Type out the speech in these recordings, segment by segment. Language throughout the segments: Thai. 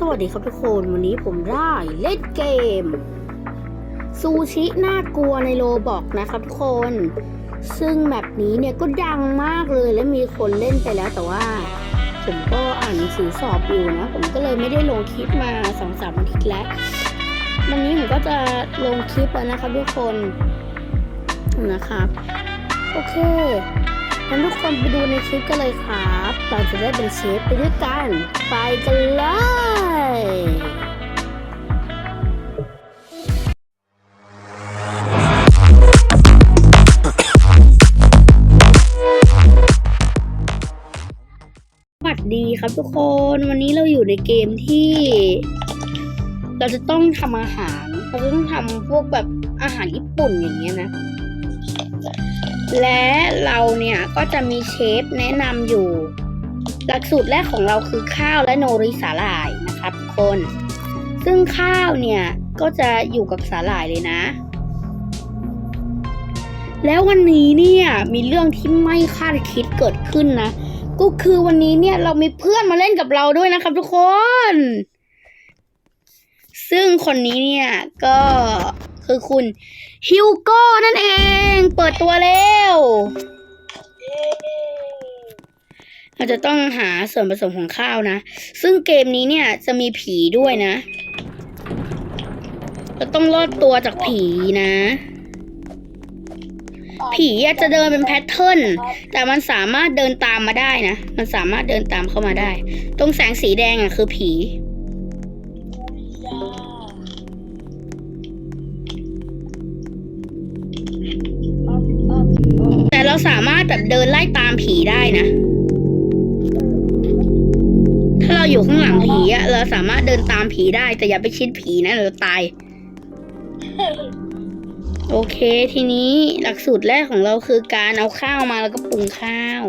สวัสดีครับทุกคนวันนี้ผมได้เล่นเกม ซูชิน่ากลัวในโลบอกนะครับทุกคน ซึ่งแมปนี้เนี่ยก็ดังมากเลยและมีคนเล่นไปแล้วแต่ว่า ผมก็อ่านหนังสือสอบอยู่นะ ผมก็เลยไม่ได้ลงคลิปมาสองสามอาทิตย์แล้ว วันนี้ผมก็จะลงคลิปแล้วนะครับทุกคนนะครับ โอเค งั้นทุกคนไปดูในคลิปกันเลยครับ เราจะได้เป็นเชฟไปด้วยกัน ไปกันเลยสวัสดีครับทุกคนวันนี้เราอยู่ในเกมที่ เราจะต้องทำอาหาร เราจะต้องทำพวกแบบอาหารญี่ปุ่นอย่างเงี้ยนะ และเราเนี่ยก็จะมีเชฟแนะนำอยู่ หลักสูตรแรกของเราคือข้าวและโนริสาหร่ายนะครับทุกคน ซึ่งข้าวเนี่ยก็จะอยู่กับสาหร่ายเลยนะ แล้ววันนี้เนี่ยมีเรื่องที่ไม่คาดคิดเกิดขึ้นนะ ก็คือวันนี้เนี่ยเรามีเพื่อนมาเล่นกับเราด้วยนะครับทุกคน ซึ่งคนนี้เนี่ยก็คือคุณ ฮิวโก้นั่นเอง เปิดตัวเร็วเราจะต้องหาส่วนผสมของข้าวนะ ซึ่งเกมนี้เนี่ยจะมีผีด้วยนะ เราต้องรอดตัวจากผีนะ ผีอะจะเดินเป็นแพทเทิร์น แต่มันสามารถเดินตามมาได้นะ มันสามารถเดินตามเข้ามาได้ ตรงแสงสีแดงอะคือผี สามารถแบบเดินไล่ตามผีได้นะ ถ้าเราอยู่ข้างหลังผีอะเราสามารถเดินตามผีได้ แต่อย่าไปชิดผีนะเราตาย โอเคทีนี้หลักสูตรแรกของเราคือการเอาข้าวมาแล้วก็ปรุงข้าว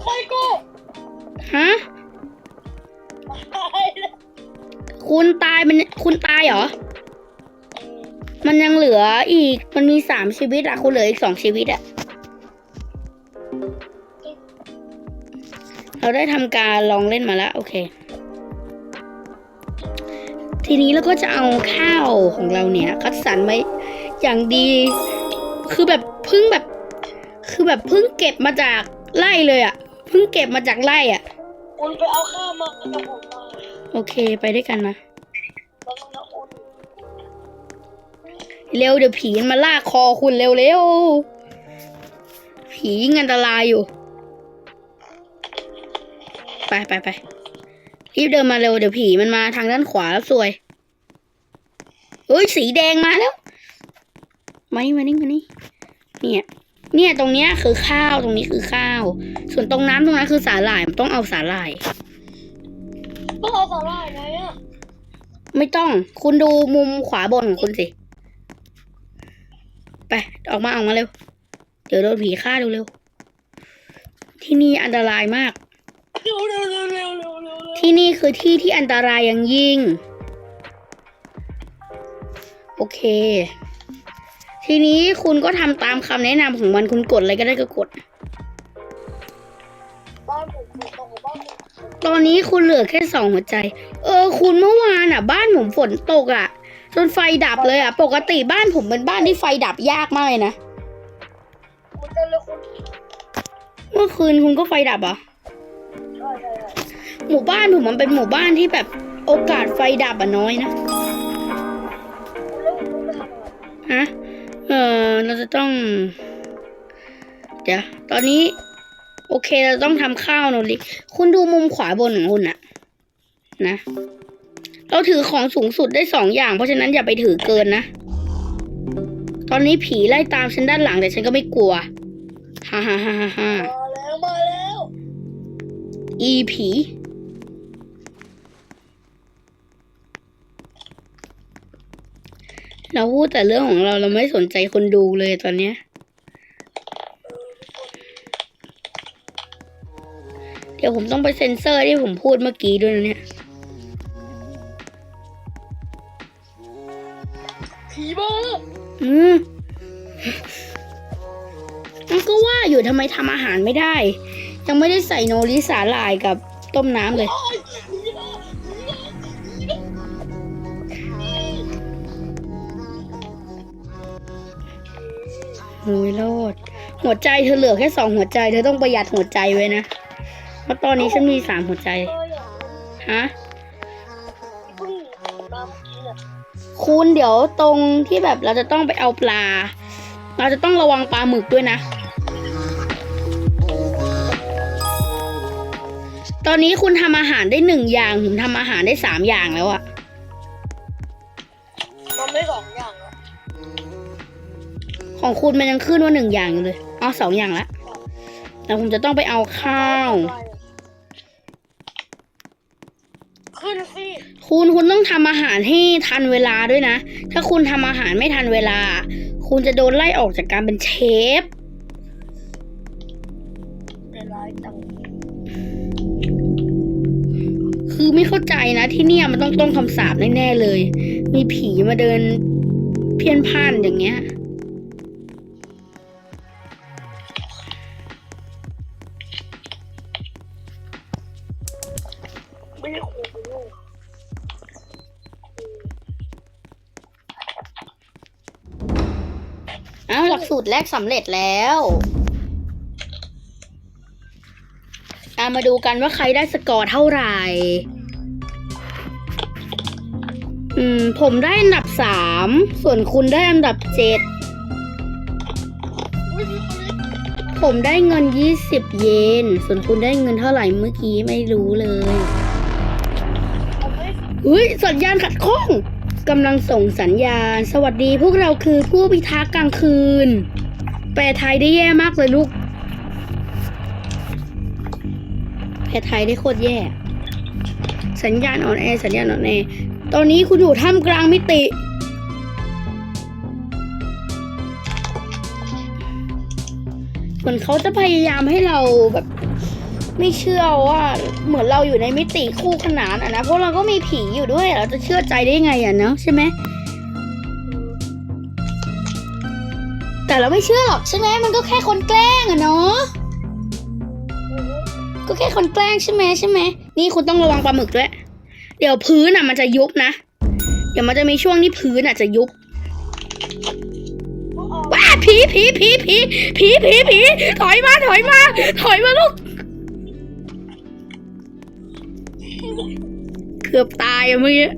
ใครก็ฮะตายแล้วคุณตายมันคุณตายเหรอ มันยังเหลืออีก มันมีสามชีวิตอะคุณเหลืออีกสองชีวิตอะเราได้ทำการลองเล่นมาแล้วโอเค ทีนี้เราก็จะเอาข้าวของเราเนี่ยคัดสรรไว้อย่างดี คือแบบเพึ่งแบบ คือแบบเพึ่งเก็บมาจากไร่เลยอะเพึ่งเก็บมาจากไร่อะคุณไปเอาข้าวมากับผมมาโอเคไปด้วยกันนะ เร็วเดี๋ยวผีมันมาลากคอคุณเร็วเร็วผียิ่งอันตรายอยู่ ไปไปไปรีบเดินมาเร็วเดี๋ยวผีมันมาทางด้านขวาแล้วซวยเฮ้ยสีแดงมาแล้วมานี่มานี่มานี่เนี่ยเนี่ยตรงเนี้ยคือข้าวตรงนี้คือข้าว ส่วนตรงน้ำตรงนั้นคือสาหร่ายมันต้องเอาสาหร่ายต้องเอาสาหร่ายไหมอะไม่ต้องคุณดูมุมขวาบนของคุณสิ ไป ออกมาออกมาเร็ว เดี๋ยวโดนผีฆ่าเร็วๆที่นี่อันตรายมาก เร็วเร็วเร็วเร็วเร็วเร็วที่นี่คือที่ที่อันตรายอย่างยิ่ง โอเค ทีนี้คุณก็ทำตามคำแนะนำของมันคุณกดอะไรก็ได้ก็กด บ้านผมฝนตกบ้านผมตอนนี้คุณเหลือแค่สองหัวใจ เออ คุณเมื่อวานอะ บ้านผมฝนตกอะ จนไฟดับเลยอะ ปกติบ้านผมเป็นบ้านที่ไฟดับยากมากเลยนะคุณจะเลยคุณเมื่อคืนคุณก็ไฟดับเหรอะใช่ใช่ใช่หมู่บ้านผมมันเป็นหมู่บ้านที่แบบโอกาสไฟดับอะน้อยนะแล้วคุณจะทำอะไรฮะเออเราจะต้อง เดี๋ยวตอนนี้โอเคเราต้องทำข้าวหน่อยดิคุณดูมุมขวาบนของคุณอะนะ เราถือของสูงสุดได้สองอย่าง เพราะฉะนั้นอย่าไปถือเกินนะ ตอนนี้ผีไล่ตามฉันด้านหลังแต่ฉันก็ไม่กลัว ฮ่าฮ่าฮ่าฮ่าฮ่ามาแล้วมาแล้ว อีผี เราพูดแต่เรื่องของเราเราไม่สนใจคนดูเลยตอนเนี้ยเดี๋ยวผมต้องไปเซ็นเซอร์ที่ผมพูดเมื่อกี้ด้วยนะเนี่ย อืมมันก็ว่าอยู่ทำไมทำอาหารไม่ได้ ยังไม่ได้ใส่โนริสาหร่ายกับต้มน้ำเลยหุยโลด หัวใจเธอเหลือแค่สองหัวใจ เธอต้องประหยัดหัวใจไว้นะ เพราะตอนนี้ฉันมีสามหัวใจ ฮะ คุณเดี๋ยวตรงที่แบบเราจะต้องไปเอาปลา เราจะต้องระวังปลาหมึกด้วยนะ ตอนนี้คุณทำอาหารได้หนึ่งอย่างผมทำอาหารได้สามอย่างแล้วอะมันไม่สองอย่างแล้วของคุณมันยังขึ้นว่าหนึ่งอย่างอยู่เลยอ๋อสองอย่างละแต่ผมจะต้องไปเอาข้าว ขึ้นสิคุณคุณต้องทำอาหารให้ทันเวลาด้วยนะ ถ้าคุณทำอาหารไม่ทันเวลา คุณจะโดนไล่ออกจากการเป็นเชฟเป็นร้อยตังคือไม่เข้าใจนะ ที่เนี่ยมันต้องต้องคำสาปแน่ๆเลย มีผีมาเดินเพี้ยนพ่านอย่างเงี้ย ตรแรกสำเร็จแล้วอามาดูกันว่าใครได้สกอร์เท่าไหร่ อืม ผมได้อันดับสาม ส่วนคุณได้อันดับเจ็ด ผมได้เงินยี่สิบเยน ส่วนคุณได้เงินเท่าไหร่เมื่อกี้ไม่รู้เลยผมไม่อุ้ยสัญญาณขัดข้อง กำลังส่งสัญญาณ สวัสดีพวกเราคือผู้พิทักษ์กลางคืน แปลไทยได้แย่มากเลยลูก แปลไทยได้โคตรแย่ สัญญาณอ่อนแอสัญญาณอ่อนแอ ตอนนี้คุณอยู่ท่ามกลางมิติ เหมือนเขาจะพยายามให้เราแบบ ไม่เชื่อว่าเหมือนเราอยู่ในมิติคู่ขนานอะนะเพราะเราก็มีผีอยู่ด้วยเราจะเชื่อใจได้ไงอะเนาะใช่ไหมแต่เราไม่เชื่อหรอกใช่ไหมมันก็แค่คนแกล้งอะเนาะก็แค่คนแกล้งใช่ไหมใช่ไหมนี่คุณต้องระวังปลาหมึกด้วยเดี๋ยวพื้นอะมันจะยุบนะเดี๋ยวมันจะมีช่วงที่พื้นอะจะยุบว้าผีผีผีผีผีผีผีถอยมาถอยมาถอยมาลูก เกือบตายอะเมื่อกี้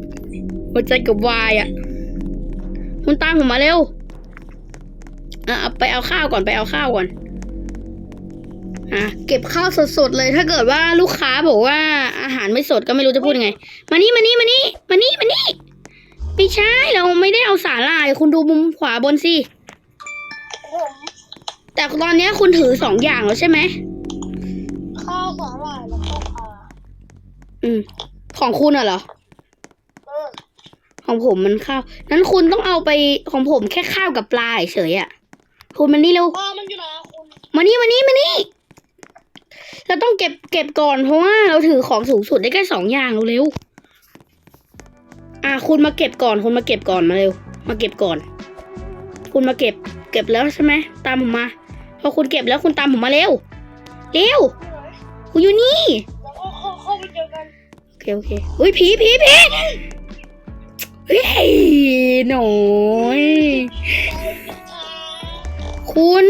หัวใจเกือบวายอะคุณตามผมมาเร็วอะเอาไปเอาข้าวก่อนไปเอาข้าวก่อนอะเก็บข้าวสดๆเลยถ้าเกิดว่าลูกค้าบอกว่าอาหารไม่สดก็ไม่รู้จะพูดยังไง มานี่มานี่มานี่มานี่มานี่ไม่ใช่เราไม่ได้เอาสาหร่ายคุณดูมุมขวาบนสิผมแต่ตอนเนี้ยคุณถือสองอย่างแล้วใช่ไหมข้าวสาหร่ายแล้วก็ปลาอืม ของคุณอะเหรอเออของผมมันข้าวนั้นคุณต้องเอาไปของผมแค่ข้าวกับปลาเฉยๆอะคุณมานี่เร็วปลามันอยู่ไหนอะคุณมานี่มานี่มานี่เราต้องเก็บเก็บก่อนเพราะว่าเราถือของสูงสุดได้แค่สองอย่างเร็วๆอะคุณมาเก็บก่อนคุณมาเก็บก่อนมาเร็ว มาเก็บก่อน คุณมาเก็บ เก็บแล้วใช่ไหมตามผมมาพอคุณเก็บแล้วคุณตามผมมาเร็วเร็วคุณอยู่นี่ เคโอเคเฮ้ยผีผีผีเฮ้ยหน่อยคุณ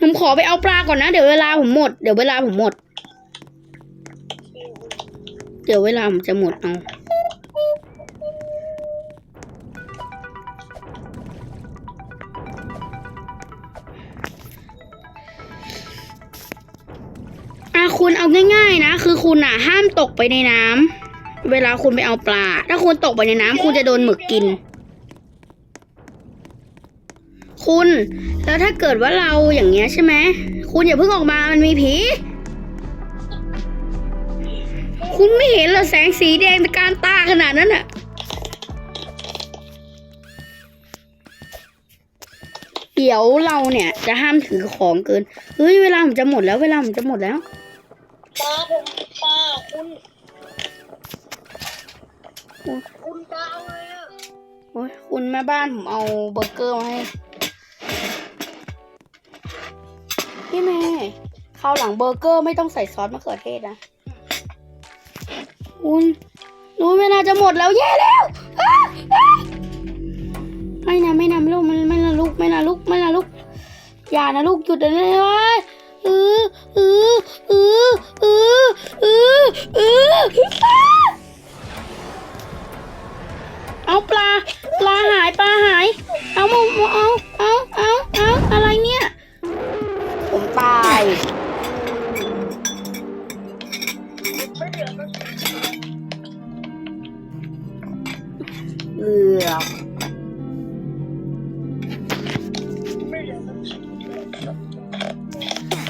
ผมขอไปเอาปลาก่อนนะ เดี๋ยวเวลาผมหมด เดี๋ยวเวลาผมหมด เดี๋ยวเวลาผมจะหมดเอาอะคุณเอาง่าย ๆ นะ คือคุณอะห้า ตกไปในน้ำเวลาคุณไปเอาปลา ถ้าคุณตกไปในน้ำคุณจะโดนหมึกกิน คุณ แล้วถ้าเกิดว่าเราอย่างเงี้ยใช่ไหมคุณอย่าเพิ่งออกมามันมีผี คุณไม่เห็นเหรอแสงสีแดงตะการตาขนาดนั้นอะเดี๋ยวเราเนี่ยจะห้ามถือของเกิน เฮ้ยเวลาผมจะหมดแล้วเวลาผมจะหมดแล้วปลาผม คุณคุณปลาอะไรอะโอ้ยคุณแม่บ้านผมเอาเบอร์เกอร์มาให้พี่เมย์คราวหลังเบอร์เกอร์ไม่ต้องใส่ซอสมะเขือเทศนะคุณรู้เวลาจะหมดแล้วแย่แล้วไม่นะไม่นะไม่ลูกไม่นะลูกไม่นะลูกไม่นะลูกอย่านะลูกหยุดเลยนะวะ เออเออเออเออเออเอออ้าเอาปลา ปลาหายปลาหาย เอามาเอาเอาเอา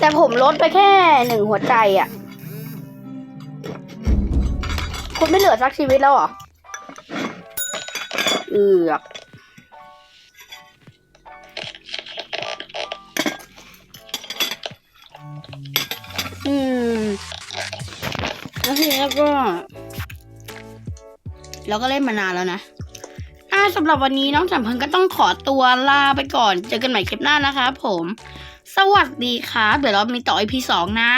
แต่ผมลดไปแค่หนึ่งหัวใจอะ คุณไม่เหลือสักชีวิตแล้วเหรอ เอือกอืมแล้วทีนี้ก็ เราก็เล่นมานานแล้วนะอ่าสำหรับวันนี้น้องสำเพ็งก็ต้องขอตัวลาไปก่อน เจอกันใหม่คลิปหน้านะคะผม สวัสดีครับเดี๋ยวเรามีต่อไอพีสองนะ